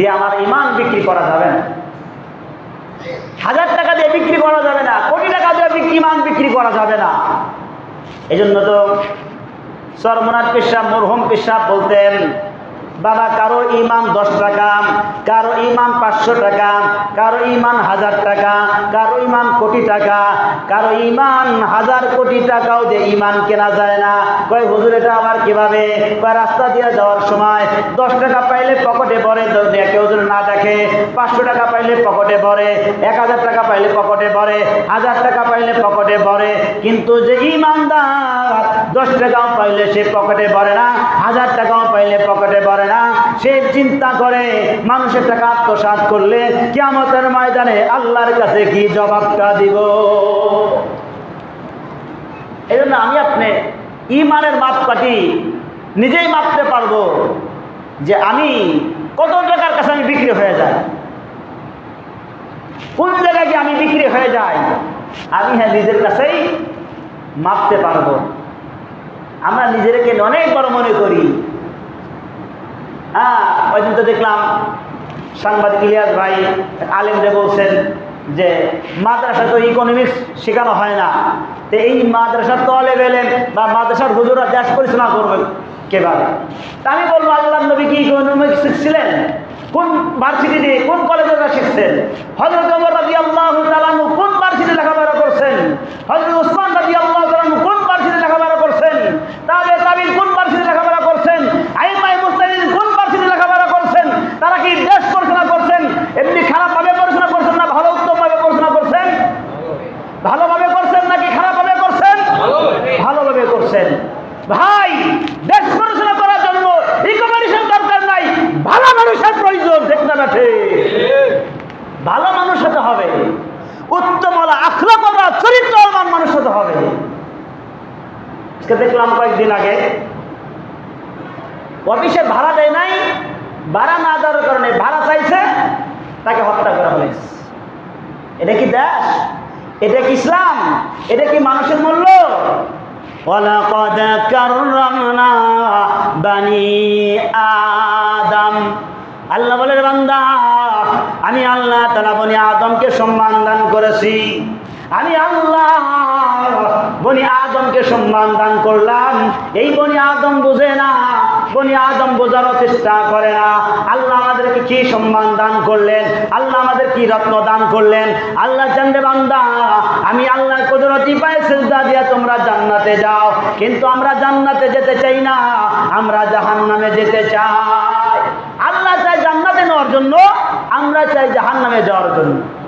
দিয়ে আমার ইমান বিক্রি করা যাবে না। হাজার টাকা দিয়ে বিক্রি করা যাবে না, কোটি টাকা দিয়ে ইমান বিক্রি করা যাবে না। এই জন্য তো সরমনাথ পেশাব মরহম পেশাব বলতেন বাবা, কারও ইমান দশ টাকা, কারও ইমান পাঁচশো টাকা, কারও ইমান হাজার টাকা, কারও ইমান কোটি টাকা, কারও ইমান হাজার কোটি টাকাও যে ইমান কেনা যায় না। কয়, হুজুর, এটা আবার কীভাবে? কয়, রাস্তা দিয়ে যাওয়ার সময় দশ টাকা পাইলে পকেটে দ- কেউ যদি না দেখে, পাঁচশো টাকা পাইলে পকেটে ভরে, এক হাজার টাকা পাইলে পকেটে ভরে, হাজার টাকা পাইলে পকেটে ভরে, কিন্তু যে ইমানদার দশ টাকাও পাইলে সে পকেটে ভরে না হাজার টাকাও পাইলে পকেটে ভরে না। সে চিন্তা করে, মানুষের টাকা আত্মসাৎ করলে কিয়ামতের ময়দানে আল্লাহর কাছে কি জবাবটা দিব? এই জন্য আমি আপনি ইমানের মাপকাঠি নিজেই মাপতে পারব যে আমি কত টাকার কাছে আমি বিক্রি হয়ে যাই। কোন জায়গায় গিয়ে আমি বিক্রি হয়ে যাই? আমি হ্যাঁ নিজের কাছেই মাপতে পারব। আমরা নিজেদেরকে অনেক বড় মনে করি। হ্যাঁ ওই দিন তো দেখলাম সাংবাদিক ইলিয়াস ভাই, আলিমরে বলছেন যে মাদ্রাসা তো ইকোনমিক্স শেখানো হয় না। তো এই মাদ্রাসার তলে গেলেন বা মাদ্রাসার হুজুরা দেশ পরিচালনা করবে কেভাবে? আমি বলব আল্লাহ নবী কি ইকোনমিক্স শিখছিলেন? কোন ভার্সিটিতে, কোন কলেজে শিখছেন? হজরত ভাই, দেশ পড়াশোনা করার জন্য ইকোমেডিশন দরকার নাই। ভালো মানুষের প্রয়োজন, ঠিক না ভালো মানুষ হতে হবে। উত্তম আখলাকরা চরিত্রবান মানুষ হতে হবে। আজকে দেখলাম কয়েকদিন আগে, অফিসে ভাড়া দেয় নাই, ভাড়া না দেওয়ার কারণে ভাড়া চাইছে, তাকে হত্যা করা হয়েছে এটা কি দেশ? এটা কি ইসলাম? এটা কি মানুষের মূল্য? ওয়ালাকাদ কাররামনা বানি আদম আল্লাহ বলে বান্দা, আমি আল্লাহ তালা বনি আদমকে সম্মান দান করেছি। আমি আল্লাহ বনি আদমকে সম্মান দান করলাম। এই বনি আদম বুঝে না, বনি আদম বোঝারও চেষ্টা করে না। আল্লাহ আমাদেরকে কি সম্মান দান করলেন? আল্লাহ আমাদের কি রত্ন দান করলেন? আল্লাহ জানবে বান্দা আমি আল্লাহর কুদরতি পায়ে সেজদা দিয়ে তোমরা জান্নাতে যাও। কিন্তু আমরা জান্নাতে যেতে চাই না, আমরা জাহান্নামে যেতে চাই। আল্লাহ চাই জান্নাতে নেওয়ার জন্য, আমরা চাই জাহান্নামে যাওয়ার জন্য।